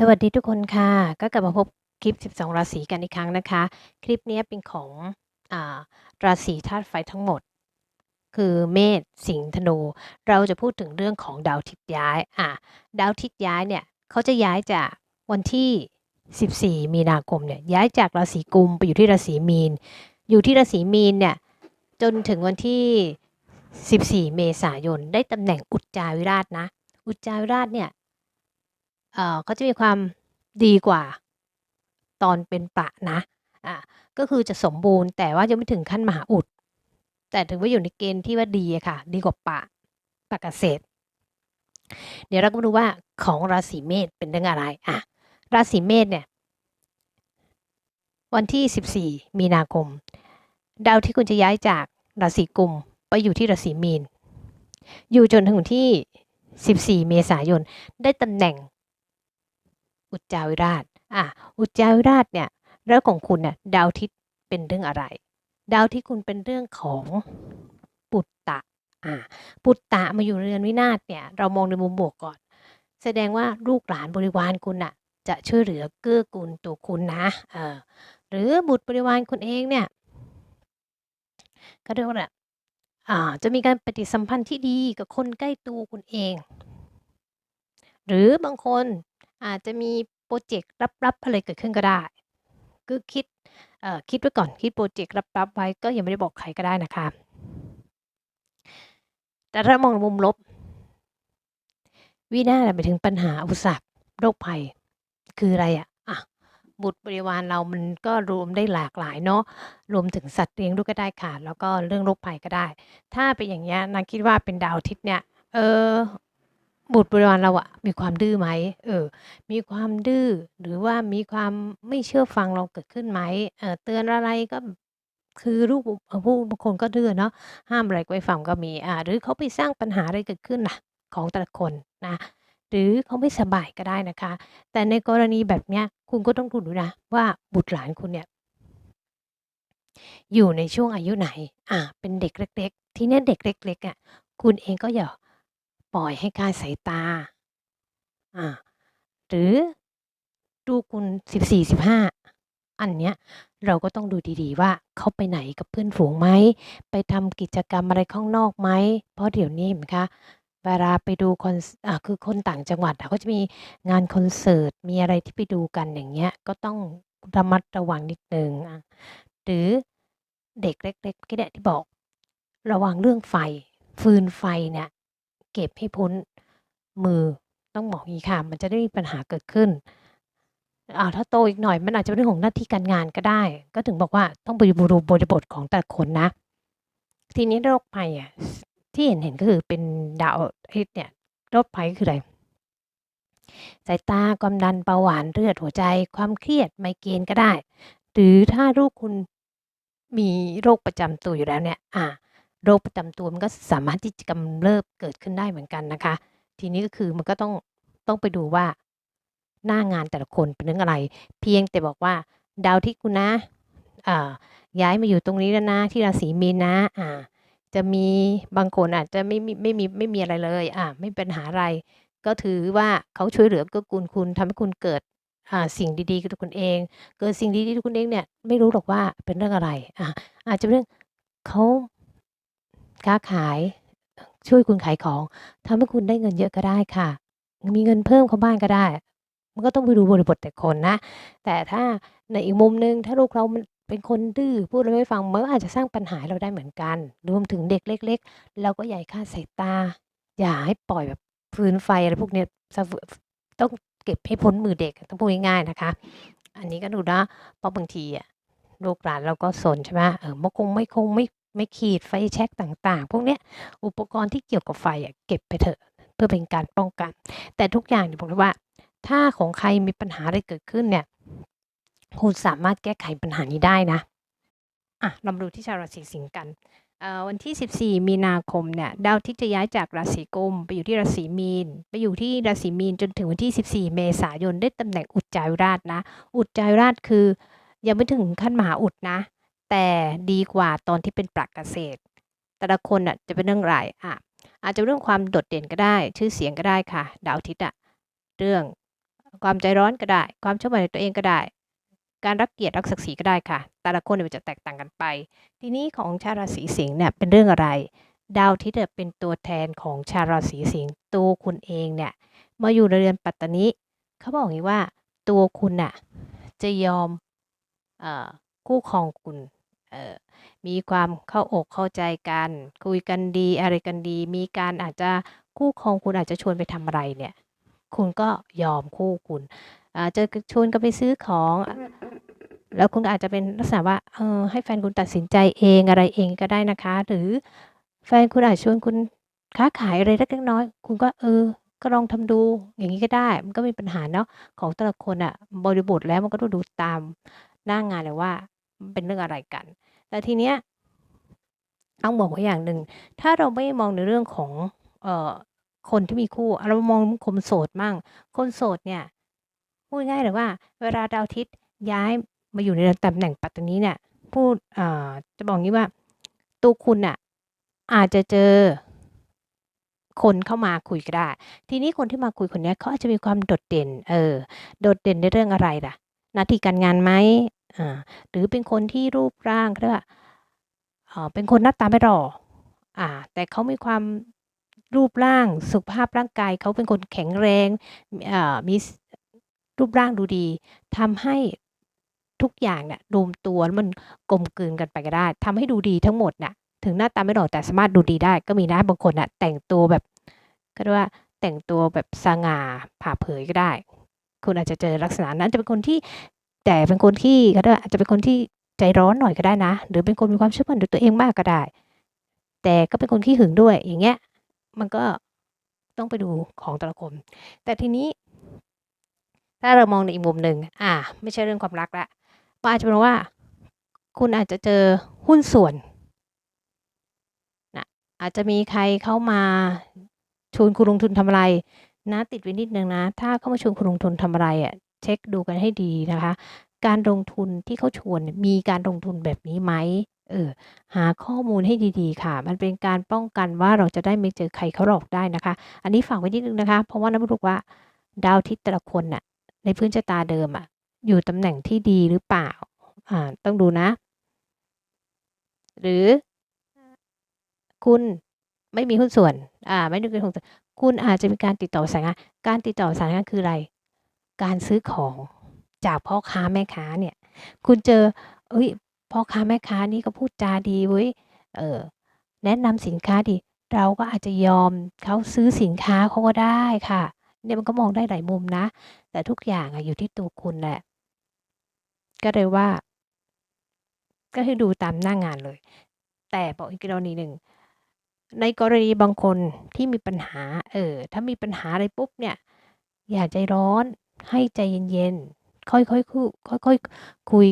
สวัสดีทุกคนค่ะ ก็กลับมาพบคลิป 12 ราศีกันอีกครั้งนะคะ คลิปนี้เป็นของอราศีธาตุไฟทั้งหมด คือเมษสิงห์ธนู เราจะพูดถึงเรื่องของดาวทิศย้ายอะดาวทิศย้ายเนี่ยเขาจะย้ายจากวันที่ 14 มีนาคมเนี่ยย้ายจากราศีกุมไปอยู่ที่ราศีมีน อยู่ที่ราศีมีนเนี่ยจนถึงวันที่ 14 เมษายนได้ตำแหน่งอุจจาวิราชนะ อุจจาวิราชเนี่ย เขาจะมีความดีกว่าตอนเป็นประนะอ่าก็คือจะสมบูรณ์แต่ว่ายังไม่ถึงขั้นมหาอุด แต่ถือว่าอยู่ในเกณฑ์ที่ว่าดีค่ะ ดีกว่าปะปะเกษตร เดี๋ยวเราก็มาดูว่าของราศีเมษเป็นเรื่องอะไรอะราศีเมษเนี่ย วันที่ 14 มีนาคม ดาวที่คุณจะย้ายจากราศีกุมไปอยู่ที่ราศีมีน อยู่จนถึงที่ 14 เมษายน ได้ตำแหน่ง อุจจาวิราชอะอุจจาวิราชเนี่ยเรื่องของคุณเนี่ยดาวทิศเป็นเรื่องอะไร ดาวที่คุณเป็นเรื่องของปุตตะอ่าปุตตะมาอยู่เรือนวินาศเนี่ยเรามองในมุมบวกก่อน แสดงว่าลูกหลานบริวารคุณน่ะจะช่วยเหลือเกื้อกูลตัวคุณนะเออหรือบุตรบริวารคุณเองเนี่ยก็เรียกว่าอ่าจะมีการปฏิสัมพันธ์ที่ดีกับคนใกล้ตัวคุณเอง หรือบางคน อาจจะมีโปรเจกต์ลับๆอะไรเกิดขึ้นก็ได้คือคิดเอ่อคิดไว้ก่อนคิดโปรเจกต์ลับๆไว้ก็ยังไม่ได้บอกใครก็ได้นะคะ แต่ถ้ามองมุมลบ วินาศหมายถึงปัญหาอุปสรรคโรคภัย คืออะไรอะอะบุตรบริวารเรามันก็รวมได้หลากหลายเนาะรวมถึงสัตว์เลี้ยงด้วยก็ได้ค่ะ แล้วก็เรื่องโรคภัยก็ได้ ถ้าเป็นอย่างเงี้ยนางคิดว่าเป็นดาวอาทิตย์เนี่ย เออ บุตรบริวารเราอะมีความดื้อไหมเออ มีความดื้อหรือว่ามีความไม่เชื่อฟังเราเกิดขึ้นไหมเออเตือนอะไรก็คือลูกเอ่อผู้บางคนก็ดื้อเนาะห้ามอะไรก็ไม่ฟังก็มีอ่าหรือเขาไปสร้างปัญหาอะไรเกิดขึ้นน่ะของแต่ละคนนะ หรือเขาไม่สบายก็ได้นะคะ แต่ในกรณีแบบเนี้ยคุณก็ต้องดูด้วยนะว่าบุตรหลานคุณเนี่ย อยู่ในช่วงอายุไหน อ่า เป็นเด็กเล็ก ๆ ทีเนี้ยเด็กเล็กๆอะ คุณเองก็อย่า ปล่อยให้คลาดสายตา อ่า หรือลูคุณ14-15อันเนี้ยเราก็ต้องดูดีๆว่าเขาไปไหนกับเพื่อนฝูงไหม ไปทำกิจกรรมอะไรข้างนอกไหม เพราะเดี๋ยวนี้เห็นไหมคะเวลาไปดูคอนอ่าคือคนต่างจังหวัดเขาจะมีงานคอนเสิร์ตมีอะไรที่ไปดูกันอย่างเงี้ยก็ต้องระมัดระวังนิดนึงอ่าหรือเด็กเล็กๆก็เนี่ยที่บอก ระวังเรื่องไฟฟืนไฟเนี่ย เก็บให้พ้นมือต้องบอกงี้ค่ะ มันจะได้ม่มีปัญหาเกิดขึ้นอ่าถ้าโตอีกหน่อยมันอาจจะเป็นเรื่องของหน้าที่การงานก็ได้ ก็ถึงบอกว่าต้องไปดูบริบทของแต่ละคนนะ ทีนี้โรคภัยอะที่เห็นๆก็คือเป็นดาวอาทิตย์เนี่ยโรคภัยก็คืออะไรสายตาความดันเบาหวานเลือดหัวใจ ความเครียดไมเกรนก็ได้ หรือถ้าลูกคุณมีโรคประจำตัวอยู่แล้วเนี่ย อ่า โรคประจำตัวมันก็สามารถที่จะกำเริบเกิดขึ้นได้เหมือนกันนะคะ ทีนี้ก็คือมันก็ต้องต้องไปดูว่าหน้างานแต่ละคนเป็นเรื่องอะไร เพียงแต่บอกว่า ดาวที่คุณนะย้ายมาอยู่ตรงนี้แล้วนะที่ราศีมีนนะอ่าจะมีบางคนอาจจะไม่มีไม่มีไม่มีอะไรเลยอ่าไม่มีปัญหาอะไร ก็ถือว่าเขาช่วยเหลือเกื้อกูลคุณทำให้คุณเกิดสิ่งดีๆกับคุณเอง เกิดสิ่งดีๆกับคุณเองเนี่ยไม่รู้หรอกว่าเป็นเรื่องอะไรอ่าอาจจะเป็นเรื่องเขา ค้าขายช่วยคุณขายของทำให้คุณได้เงินเยอะก็ได้ค่ะ มีเงินเพิ่มเข้าบ้านก็ได้ มันก็ต้องไปดูบริบทแต่คนนะ แต่ถ้าในอีกมุมหนึ่งถ้าลูกเราเป็นคนดื้อพูดอะไรไม่ฟังมันก็อาจจะสร้างปัญหาเราได้เหมือนกัน รวมถึงเด็กเล็ก ๆ เราก็อย่าให้คลาสายตา อย่าให้ปล่อยแบบฟืนไฟอะไรพวกเนี้ยต้องเก็บให้พ้นมือเด็กต้องพูดง่ายๆนะคะ อันนี้ก็ดูนะเพราะบางทีอะลูกหลานเราก็ซนใช่ไหมเออมะกงไม่คงไม่ ไม่ขีดไฟแช็กต่างๆ พวกเนี้ยอุปกรณ์ที่เกี่ยวกับไฟอะเก็บไปเถอะเพื่อเป็นการป้องกัน แต่ทุกอย่างเนี่ยบอกเลยว่า ถ้าของใครมีปัญหาอะไรเกิดขึ้นเนี่ยคุณสามารถแก้ไขปัญหานี้ได้นะอะเรามาดูที่ชาวราศีสิงห์กันเอ่อวันที่ 14 มีนาคมเนี่ยดาวทิตย์จะย้ายจากราศีกุมไปอยู่ที่ราศีมีน ไปอยู่ที่ราศีมีนจนถึงวันที่ 14 เมษายนได้ตำแหน่งอุจจาราชนะ อุจจาราชคือยังไม่ถึงขั้นมหาอุดนะ แต่ดีกว่าตอนที่เป็นปลักเกษตร แต่ละคนน่ะจะเป็นเรื่องไรอะอาจจะเรื่องความโดดเด่นก็ได้ ชื่อเสียงก็ได้ค่ะ ดาวอาทิตย์อะเรื่องความใจร้อนก็ได้ ความชอมั่นในตัวเองก็ได้ การรักเกียรติรักศักดิ์ศรีก็ได้ค่ะ แต่ละคนเนี่ยมันจะแตกต่างกันไป ทีนี้ของชาวราศีสิงห์เนี่ยเป็นเรื่องอะไร ดาวอาที่เนี่ยเป็นตัวแทนของชาวราศีสิงห์ตัวคุณเองเนี่ยมาอยู่ในเรือนปัตตานิเขาบอกอย่างนี้ว่าตัวคุณน่ะจะยอมคู่ครองคุณ เออมีความเข้าอกเข้าใจกัน คุยกันดีอะไรกันดี มีการอาจจะคู่ครองคุณอาจจะชวนไปทำอะไรเนี่ย คุณก็ยอมคู่คุณอาจจะชวนกันไปซื้อของ แล้วคุณอาจจะเป็นลักษณะว่าเออให้แฟนคุณตัดสินใจเองอะไรเองก็ได้นะคะ หรือแฟนคุณอาจชวนคุณค้าขายอะไรเล็กน้อย คุณก็เออ ก็ลองทำดูอย่างนี้ก็ได้ มันก็มีปัญหาเนาะของแต่ละคนอะบริบทแล้วมันก็ต้องดูตามหน้างานเลยว่า เป็นเรื่องอะไรกัน แต่ทีเนี้ยต้องบอกไว้อย่างหนึ่ง ถ้าเราไม่มองในเรื่องของเอ่อคนที่มีคู่เรามองคนโสดมั่ง คนโสดเนี่ยพูดง่ายเลยว่า เวลาดาวอาทิตย์ย้ายมาอยู่ในตำแหน่งปัตตานีเนี่ยพูดอ่าจะบอกงี้ว่า ตัวคุณน่ะอาจจะเจอคนเข้ามาคุยก็ได้ ทีนี้คนที่มาคุยคนนี้เขาอาจจะมีความโดดเด่น เออ โดดเด่นในเรื่องอะไรล่ะ หน้าที่การงานไหม หรือเป็นคนที่รูปร่างเขาเรียกว่าเป็นคนหน้าตาไม่หล่ออ่าแต่เขามีความรูปร่างสุขภาพร่างกายเขาเป็นคนแข็งแรงมีรูปร่างดูดีทำให้ทุกอย่างเนี่ยรวมตัวมันกลมกลืนกันไปก็ได้ทำให้ดูดีทั้งหมดน่ะถึงหน้าตาไม่หล่อแต่สามารถดูดีได้ก็มีนะบางคนน่ะแต่งตัวแบบก็เรียกว่าแต่งตัวแบบสง่าผ่าเผยก็ได้ คุณอาจจะเจอลักษณะนั้นจะเป็นคนที่ แต่เป็นคนที่ก็ได้อาจจะเป็นคนที่ใจร้อนหน่อยก็ได้นะ หรือเป็นคนมีความเชื่อมั่นในตัวเองมากก็ได้ แต่ก็เป็นคนขี้หึงด้วย อย่างเงี้ย มันก็ต้องไปดูของแต่ละคน แต่ทีนี้ ถ้าเรามองในอีกมุมหนึ่งอ่า ไม่ใช่เรื่องความรักละมันอาจจะเป็นว่า คุณอาจจะเจอหุ้นส่วนนะอาจจะมีใครเข้ามาชวนคุณลงทุนทำอะไรนะติดไว้นิดนึงนะ ถ้าเข้ามาชวนคุณลงทุนทำอะไรอะ เช็คดูกันให้ดีนะคะ การลงทุนที่เขาชวนมีการลงทุนแบบนี้ไหมเออหาข้อมูลให้ดีๆ ค่ะ มันเป็นการป้องกันว่าเราจะได้ไม่เจอใครเขาหลอกได้นะคะ อันนี้ฝากไว้นิดนึงนะคะ เพราะว่านักบอกว่าดาวทิตย์แต่ละคนน่ะ ในพื้นชะตาเดิมอะอยู่ตำแหน่งที่ดีหรือเปล่า อ่า ต้องดูนะ หรือ คุณไม่มีหุ้นส่วน อ่า ไม่ได้เป็นหุ้นส่วน คุณอาจจะมีการติดต่อสายงาน การติดต่อสายงานคืออะไร การซื้อของจากพ่อค้าแม่ค้าเนี่ย คุณเจอเอ้ยพ่อค้าแม่ค้านี่ก็พูดจาดีเว้ยเออแนะนำสินค้าดี เราก็อาจจะยอมเขาซื้อสินค้าเขาก็ได้ค่ะ เนี่ยมันก็มองได้หลายมุมนะ แต่ทุกอย่างอะอยู่ที่ตัวคุณแหละ ก็เลยว่า ก็ให้ดูตามหน้างานเลย แต่บอกอีกกรณีหนึ่งในกรณีบางคนที่มีปัญหา เออ ถ้ามีปัญหาอะไรปุ๊บเนี่ย อย่าใจร้อน ให้ใจเย็นๆ ค่อยๆคุยค่อยๆคุย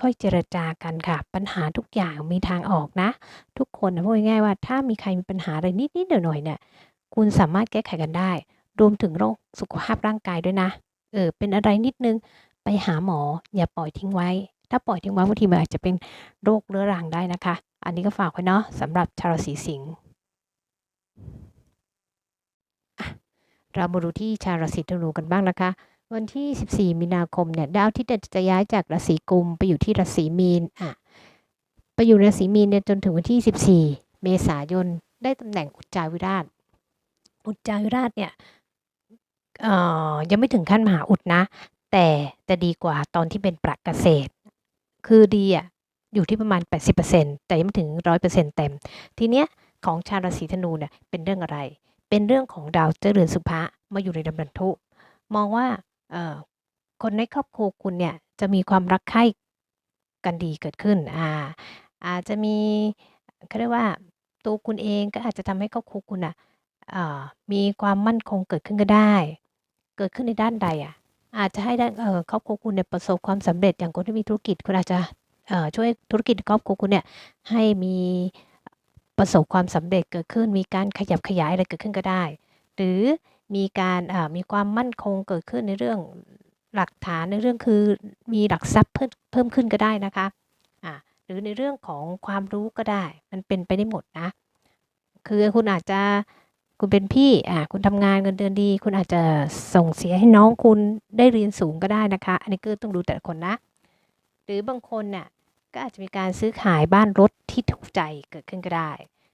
ค่อยๆเจรจากันค่ะ ปัญหาทุกอย่างมีทางออกนะ ทุกคนนะพูดง่ายๆว่า ถ้ามีใครมีปัญหาอะไรนิดๆหน่อยๆเนี่ย คุณสามารถแก้ไขกันได้ รวมถึงโรคสุขภาพร่างกายด้วยนะ เออ เป็นอะไรนิดนึง ไปหาหมอ อย่าปล่อยทิ้งไว้ ถ้าปล่อยทิ้งไว้บางทีมันอาจจะเป็นโรคเรื้อรังได้นะคะ อันนี้ก็ฝากไว้เนาะสำหรับชาวราศีสิงห์เรามาดูที่ชาวราศีธนูกันบ้างนะคะ วันที่ 14 มีนาคมเนี่ยดาวที่จะย้ายจากราศีกุมไปอยู่ที่ราศีมีนอะไปอยู่ราศีมีนเนี่ยจนถึงวันที่ 14 เมษายนได้ตำแหน่งอุจจาวิราช อุจจาวิราชเนี่ยเอ่อยังไม่ถึงขั้นมหาอุดนะ แต่จะดีกว่าตอนที่เป็นปรักเกษตร คือดีอะอยู่ที่ประมาณ 80%แต่ยังไม่ถึง 100%เต็ม ทีเนี้ยของชาวราศีธนูเนี่ยเป็นเรื่องอะไร เป็นเรื่องของดาวเจริญสุภะมาอยู่ในดำรันทุ มองว่า คนในครอบครัวคุณเนี่ยจะมีความรักใคร่กันดีเกิดขึ้น อ่า อาจจะมี เขาเรียกว่า ตัวคุณเองก็อาจจะทำให้ครอบครัวคุณอะอ่ามีความมั่นคงเกิดขึ้นก็ได้ เกิดขึ้นในด้านใดอะอาจจะให้ด้าน เอ่อ ครอบครัวคุณเนี่ยประสบความสำเร็จ อย่างคนที่มีธุรกิจ คุณอาจจะ เอ่อ ช่วยธุรกิจครอบครัวคุณเนี่ยให้มี ประสบความสำเร็จเกิดขึ้น มีการขยับขยายอะไรเกิดขึ้นก็ได้ หรือ มีการมีความมั่นคงเกิดขึ้นในเรื่องหลักฐานในเรื่องคือมีหลักทรัพย์เพิ่มเพิ่มขึ้นก็ได้นะคะหรือในเรื่องของความรู้ก็ได้ มันเป็นไปได้หมดนะ คือคุณอาจจะคุณเป็นพี่อ่าคุณทำงานเงินเดือนดี คุณอาจจะส่งเสียให้น้องคุณได้เรียนสูงก็ได้นะคะ อันนี้ก็ต้องดูแต่ละคนนะ หรือบางคนน่ะก็อาจจะมีการซื้อขายบ้านรถที่ถูกใจเกิดขึ้นก็ได้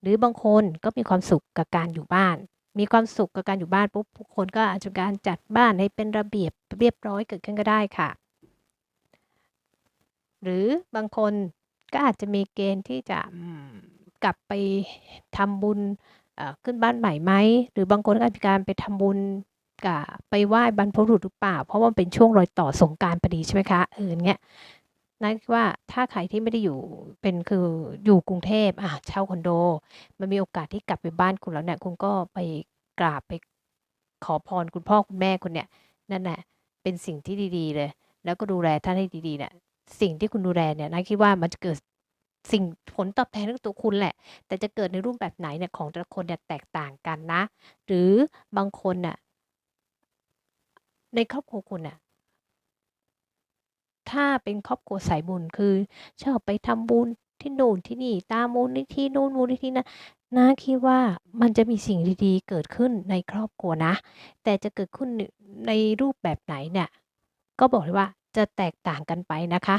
หรือบางคนก็มีความสุขกับการอยู่บ้าน มีความสุขกับการอยู่บ้านปุ๊บทุกคนก็อาจจะการจัดบ้านให้เป็นระเบียบเรียบร้อยเกิดขึ้นก็ได้ค่ะ หรือบางคนก็อาจจะมีเกณฑ์ที่จะกลับไปทำบุญขึ้นบ้านใหม่ไหมหรือบางคนก็อาจจะมีการไปทำบุญกับไปไหว้บรรพบุรุษหรือเปล่า เพราะว่าเป็นช่วงรอยต่อสงกานต์พอดีใช่ไหมคะเอออย่างเงี้ย นั่นคือว่าถ้าใครที่ไม่ได้อยู่เป็นคืออยู่กรุงเทพอะเช่าคอนโด มันมีโอกาสที่กลับไปบ้านคุณแล้วเนี่ยคุณก็ไปกราบไปขอพรคุณพ่อคุณแม่คุณเนี่ยนั่นแหละเป็นสิ่งที่ดี ๆ เลย แล้วก็ดูแลท่านให้ดีๆเนี่ยสิ่งที่คุณดูแลเนี่ยนะคิดว่ามันจะเกิดสิ่งผลตอบแทนของตัวคุณแหละ แต่จะเกิดในรูปแบบไหนเนี่ยของแต่ละคนเนี่ยแตกต่างกันนะ หรือบางคนน่ะในครอบครัวคุณน่ะ ถ้าเป็นครอบครัวสายบุญ คือชอบไปทำบุญที่นู่นที่นี่ ตามมูลนิธินู่นมูลนิธินั่นน้าคิดว่ามันจะมีสิ่งดีๆ เกิดขึ้นในครอบครัวนะ แต่จะเกิดขึ้นในรูปแบบไหนเนี่ย ก็บอกเลยว่าจะแตกต่างกันไปนะคะ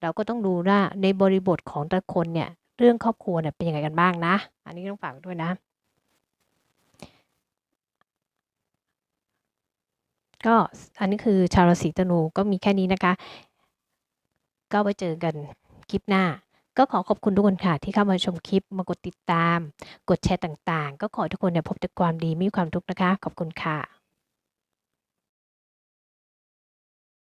เราก็ต้องดูว่าในบริบทของแต่ละคนเนี่ย เรื่องครอบครัวเนี่ยเป็นยังไงกันบ้างนะ อันนี้ต้องฝากด้วยนะ ก็อันนี้คือชาวราศีธนูก็มีแค่นี้นะคะ ก็ไว้เจอกันคลิปหน้า ก็ขอขอบคุณทุกคนค่ะ ที่เข้ามาชมคลิป มากดติดตาม กดแชร์ต่างๆ ก็ขอทุกคนเนี่ยพบแต่ความดีไม่มีความทุกข์นะคะ ขอบคุณค่ะ